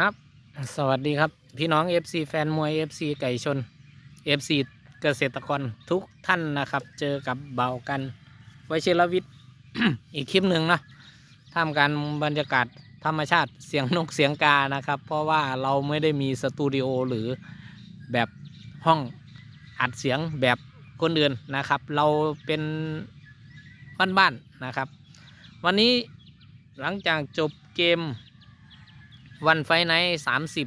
ครับ สวัสดีครับ พี่น้อง FC แฟนมวย FC ไก่ชน FC เกษตรกรทุกท่านนะครับ เจอกับเบากันวชิรวิทย์ อีกคลิปหนึ่งนะท่ามกลารบรรยากาศธรรมชาติเสียงนกเสียงกานะครับ เพราะว่าเราไม่ได้มีสตูดิโอหรือแบบห้องอัดเสียงแบบคนอื่นนะครับ เราเป็นบ้านๆนะครับ วันนี้หลังจากจบเกม วันไฟไนท์สามสิบ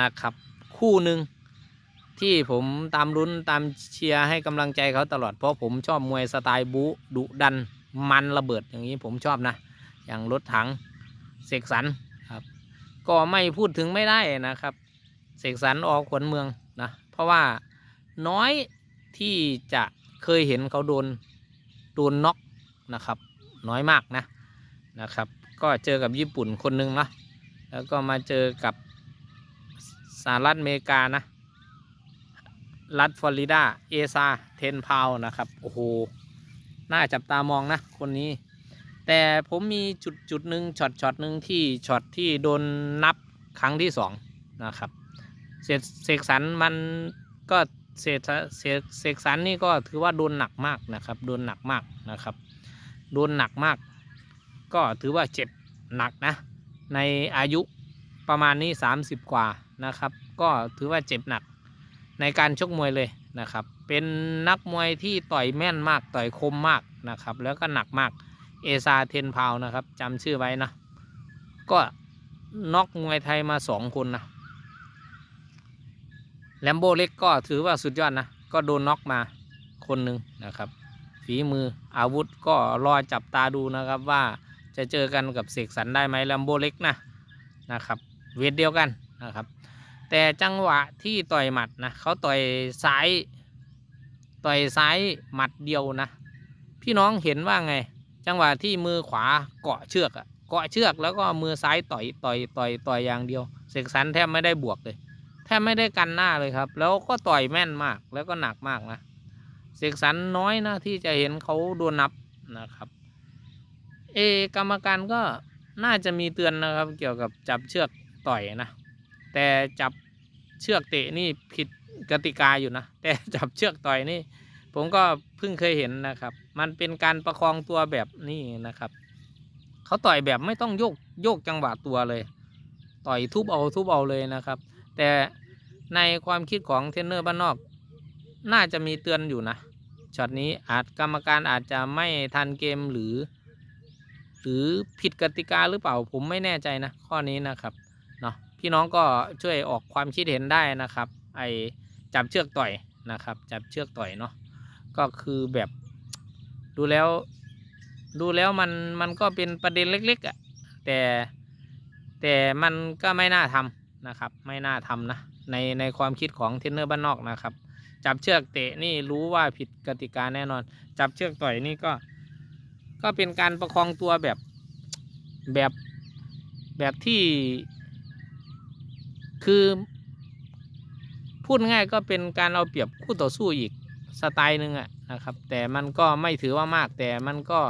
นะครับ คู่หนึ่งที่ผมตามรุ้นตามเชียร์ให้กำลังใจเขาตลอด เพราะผมชอบมวยสไตล์บูดุดันมันระเบิดอย่างนี้ผมชอบนะ อย่างรถถังเสกสรรครับ ก็ไม่พูดถึงไม่ได้นะครับ เสกสรรออกขวัญเมืองนะ เพราะว่าน้อยที่จะเคยเห็นเขาโดนโดนน็อกนะครับ น้อยมากนะนะครับ ก็เจอกับญี่ปุ่นคนหนึ่งนะ แล้วก็มาเจอกับสหรัฐอเมริกานะ รัฐฟลอริดา เอซา เทนพาวนะครับ โอ้โห น่าจับตามองนะ คนนี้ แต่ผมมีจุดจุดหนึ่งช็อตช็อตหนึ่งที่ช็อตที่โดนนับครั้งที่สองนะครับเสกเสกสรรมันก็เสกเสกเสกสรรนี่ก็ถือว่าโดนหนักมากนะครับ โดนหนักมากนะครับ โดนหนักมาก ก็ถือว่าเจ็บหนักนะ ในอายุประมาณนี้ 30 กว่านะครับ ก็ถือว่าเจ็บหนักในการชกมวยเลยนะครับ เป็นนักมวยที่ต่อยแม่นมากต่อยคมมากนะครับ แล้วก็หนักมากเอซาเทนพาวนะครับจำชื่อไว้นะ ก็น็อกมวยไทยมาสองคนนะแลมโบเล็กก็ถือว่าสุดยอดนะ ก็โดนน็อกมาคนหนึ่งนะครับ ฝีมืออาวุธก็รอจับตาดูนะครับว่า จะเจอกันกับเสกสรรได้ไหมแลมโบเล็กนะนะครับเวทเดียวกันนะครับ แต่จังหวะที่ต่อยหมัดนะเขาต่อยซ้ายต่อยซ้ายหมัดเดียวนะ พี่น้องเห็นว่าไง จังหวะที่มือขวาเกาะเชือกอะเกาะเชือกแล้วก็มือซ้ายต่อยต่อยต่อยต่อยอย่างเดียว เสกสรรแทบไม่ได้บวกเลยแทบไม่ได้กันหน้าเลยครับ แล้วก็ต่อยแม่นมากแล้วก็หนักมากนะ เสกสรรน้อยนะที่จะเห็นเขาโดนนับนะครับ เอกรรมการก็น่าจะมีเตือนนะครับ เกี่ยวกับจับเชือกต่อยนะ แต่จับเชือกเตะนี่ผิดกติกาอยู่นะ แต่จับเชือกต่อยนี่ ผมก็เพิ่งเคยเห็นนะครับ มันเป็นการประคองตัวแบบนี้นะครับ เขาต่อยแบบไม่ต้องโยกโยกจังหวะตัวเลย ต่อยทุบเอาทุบเอาเลยนะครับ แต่ในความคิดของเทรนเนอร์บ้านนอก น่าจะมีเตือนอยู่นะช็อตนี้อาจกรรมการอาจจะไม่ทันเกมหรือ หรือผิดกติกาหรือเปล่าผมไม่แน่ใจนะข้อนี้นะครับเนาะพี่น้องก็ช่วยออกความคิดเห็นได้นะครับ ไอจับเชือกต่อยนะครับ จับเชือกต่อยเนาะก็คือแบบดูแล้ว ดูแล้วมันมันก็เป็นประเด็นเล็กๆอะ่ะแต่แต่มันก็ไม่น่าทำนะครับ ไม่น่าทำนะในในความคิดของเทนเนอร์บ้านนอกนะครับ จับเชือกเตะนี่รู้ว่าผิดกติกาแน่นอน จับเชือกต่อยนี่ก็ ก็เป็นการประคองตัวแบบแบบแบบที่คือพูดง่ายก็เป็นการเอาเปรียบคู่ต่อสู้อีกสไตล์หนึ่งอะนะครับ แต่มันก็ไม่ถือว่ามากแต่มันก็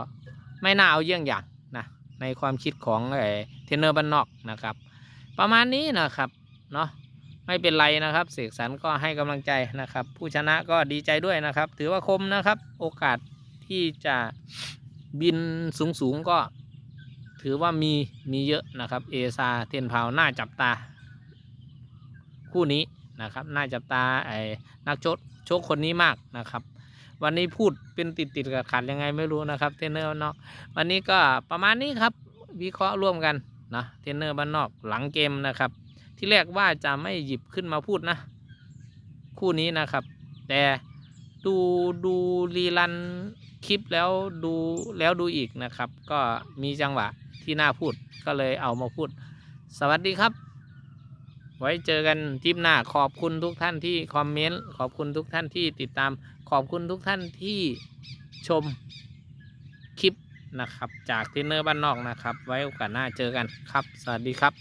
ไม่น่าเอาเยี่ยงอย่างนะในความคิดของไอ้เทนเนอร์บ้านนอกนะครับ ประมาณนี้นะครับเนาะไม่เป็นไรนะครับเสกสรรก็ให้กำลังใจนะครับ ผู้ชนะก็ดีใจด้วยนะครับ ถือว่าคมนะครับ โอกาสที่จะ บินสูงๆก็ถือว่ามีมีเยอะนะครับเอซาเทนพาวน่าจับตา คู่นี้นะครับน่าจับตาไอ้นักโชกโชคคนนี้มากนะครับ วันนี้พูดเป็นติดติดๆกับขัดยังไงไม่รู้นะครับเทนเนอร์บ้านนอกวันนี้ก็ประมาณนี้ครับวิเคราะห์ร่วมกันนะเทนเนอร์บ้านนอกหลังเกมนะครับ ที่แรกว่าจะไม่หยิบขึ้นมาพูดนะ คู่นี้นะครับ แต่ดูดูรีลัน คลิปแล้วดูแล้วดูอีกนะครับ ก็มีจังหวะที่น่าพูดก็เลยเอามาพูด สวัสดีครับ ไว้เจอกันทริปหน้าขอบคุณทุกท่านที่คอมเมนต์ขอบคุณทุกท่านที่ติดตามขอบคุณทุกท่านที่ชมคลิปนะครับ จากทรนเนอร์บ้านนอกนะครับ ไว้โอกาสหน้าเจอกันครับ สวัสดีครับ